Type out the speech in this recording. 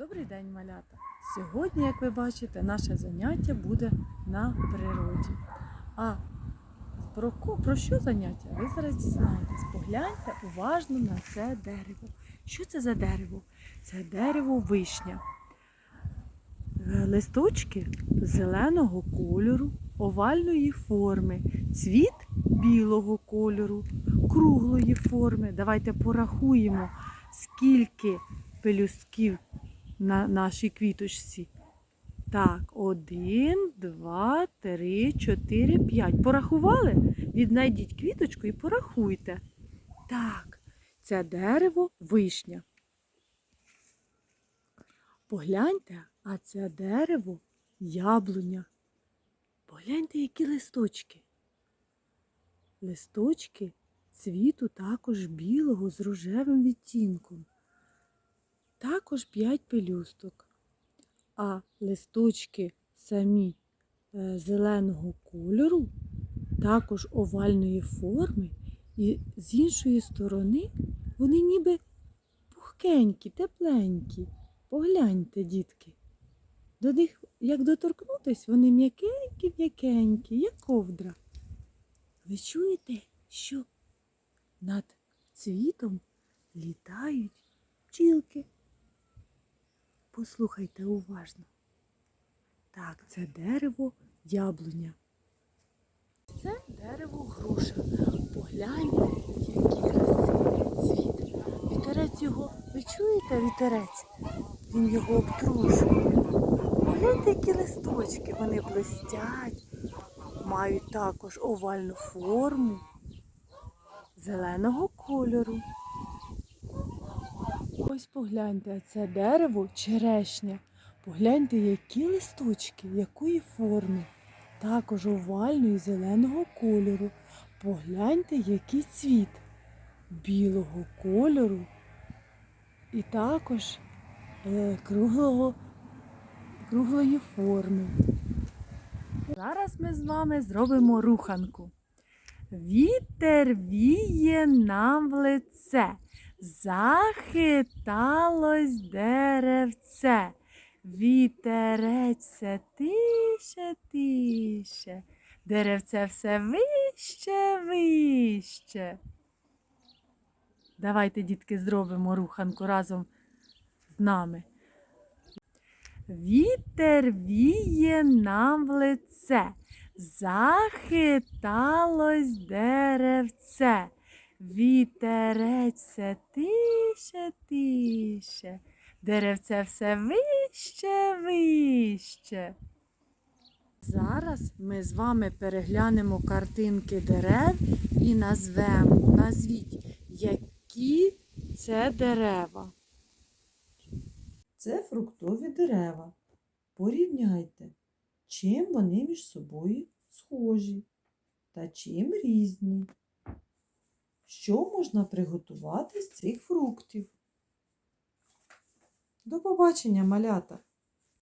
Добрий день, малята! Сьогодні, як ви бачите, наше заняття буде на природі. А про, про що заняття? Ви зараз дізнаєтесь. Погляньте уважно на це дерево. Що це за дерево? Це дерево вишня. Е, Листочки зеленого кольору, овальної форми, цвіт білого кольору, круглої форми. Давайте порахуємо, скільки пелюстків на нашій квіточці. Так, один, два, три, чотири, п'ять. Порахували? Віднайдіть квіточку і порахуйте. Так, це дерево вишня. Погляньте, а це дерево яблуня. Погляньте, які листочки. Листочки цвіту також білого з рожевим відтінком. Також 5 пелюсток, а листочки самі е, зеленого кольору, також овальної форми, і з іншої сторони вони ніби пухкенькі, тепленькі. Погляньте, дітки. До них, як доторкнутись, вони м'якенькі, м'якенькі, як ковдра. Ви чуєте, що над цвітом літають бджілки? Послухайте уважно. Так, це дерево яблуня. Це дерево груша. Погляньте, який красивий цвіт. Вітерець його, ви чуєте вітерець? Він його обтрушує. Погляньте, які листочки, вони блистять, мають також овальну форму зеленого кольору. Ось погляньте, це дерево черешня. Погляньте, які листочки, якої форми. Також овальної зеленого кольору. Погляньте, який цвіт білого кольору. І також е, круглого, круглої форми. Зараз ми з вами зробимо руханку. Вітер віє нам в лице. Захиталось деревце, вітерець все тише, тише, деревце все вище, вище. Давайте, дітки, зробимо руханку разом з нами. Вітер віє нам в лице, захиталось деревце. Вітерець все тише, тише, деревце все вище, вище. Зараз ми з вами переглянемо картинки дерев і назвемо, назвіть, які це дерева. Це фруктові дерева. Порівняйте, чим вони між собою схожі та чим різні. Що можна приготувати з цих фруктів? До побачення, малята!